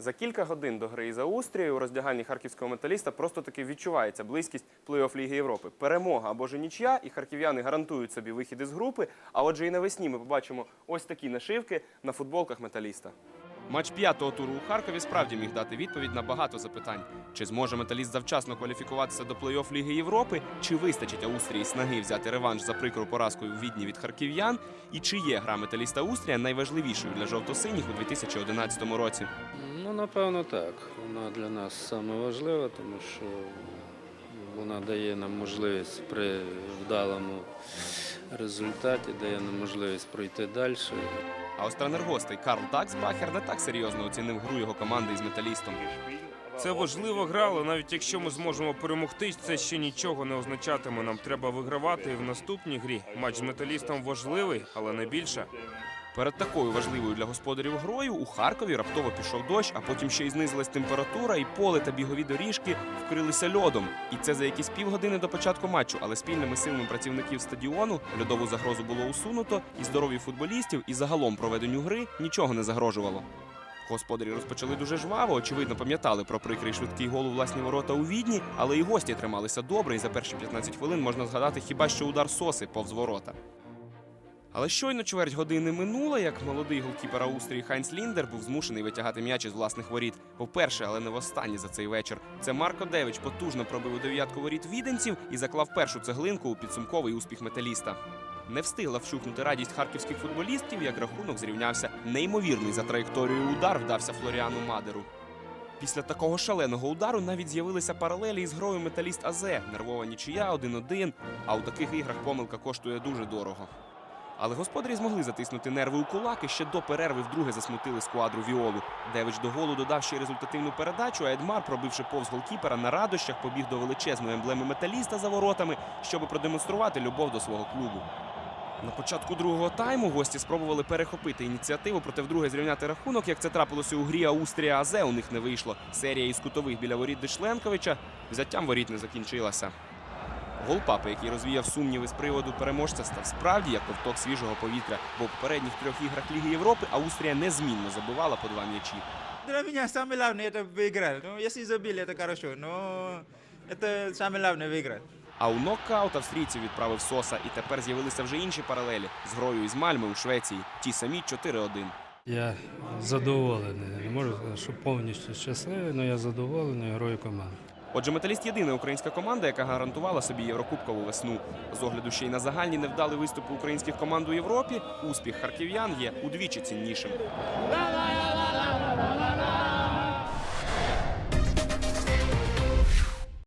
За кілька годин до гри і за устрію у роздягальні харківського металіста просто таки відчувається близькість плей-офф Ліги Європи. Перемога або ж нічия, і харків'яни гарантують собі вихід із групи. А отже, і навесні ми побачимо ось такі нашивки на футболках металіста. Матч п'ятого туру у Харкові справді міг дати відповідь на багато запитань: чи зможе металіст завчасно кваліфікуватися до плей-офф Ліги Європи, чи вистачить Австрії снаги взяти реванш за прикру поразкою в Відні від харків'ян, і чи є гра металіста Австрія найважливішою для жовто-синіх у 2011 році. Ну, напевно, так. Вона для нас саме тому що вона дає нам можливість при вдалому результаті, дає нам можливість пройти далі. А ось тренер Карл Даксбахер не так серйозно оцінив гру його команди із металістом. Це важлива гра, але навіть якщо ми зможемо перемогти, це ще нічого не означатиме. Нам треба вигравати і в наступній грі. Матч з металістом важливий, але не більше. Перед такою важливою для господарів грою у Харкові раптово пішов дощ, а потім ще й знизилась температура, і поле та бігові доріжки вкрилися льодом. І це за якісь півгодини до початку матчу. Але спільними силами працівників стадіону льодову загрозу було усунуто, і здоров'ю футболістів, і загалом проведенню гри нічого не загрожувало. Господарі розпочали дуже жваво, очевидно, пам'ятали про прикрий швидкий гол у власні ворота у відні, але і гості трималися добре, і за перші 15 хвилин можна згадати хіба що удар соси повз ворота. Але щойно чверть години минула, як молодий голкіпер Австрії Хайнц Ліндер був змушений витягати м'яч із власних воріт. Вперше, але не востаннє за цей вечір. Це Марко Девич потужно пробив у дев'ятку воріт віденців і заклав першу цеглинку у підсумковий успіх металіста. Не встигла вщухнути радість харківських футболістів, як рахунок зрівнявся. Неймовірний за траєкторією удар вдався Флоріану Мадеру. Після такого шаленого удару навіть з'явилися паралелі із грою металіст АЗ. Нервова нічия 1-1, а у таких іграх помилка коштує дуже дорого. Але господарі змогли затиснути нерви у кулак і ще до перерви вдруге засмутили сквадру Віолу. Девич до голу додав ще результативну передачу, а Едмар, пробивши повз голкіпера, на радощах побіг до величезної емблеми металіста за воротами, щоб продемонструвати любов до свого клубу. На початку другого тайму гості спробували перехопити ініціативу, проте вдруге зрівняти рахунок, як це трапилося у грі Аустрія АЗ, у них не вийшло. Серія із кутових біля воріт Дешленковича взяттям воріт не закінчилася. Гол папи, який розвіяв сумніви з приводу переможця, став справді як ковток свіжого повітря, бо в попередніх трьох іграх Ліги Європи Австрія незмінно забивала по два м'ячі. Для меня самое главное это выиграть. Ну, если забили, это хорошо, но это самое главное выиграть. А у нокаут австрійців відправив Соса, і тепер з'явилися вже інші паралелі з грою із Мальми у Швеції. Ті самі 4-1. Я задоволений. Не можу сказати, що повністю щасливий, але я задоволений грою команди. Отже, металіст єдина українська команда, яка гарантувала собі єврокубкову весну. З огляду ще й на загальні невдалі виступи українських команд у Європі, успіх харків'ян є удвічі ціннішим.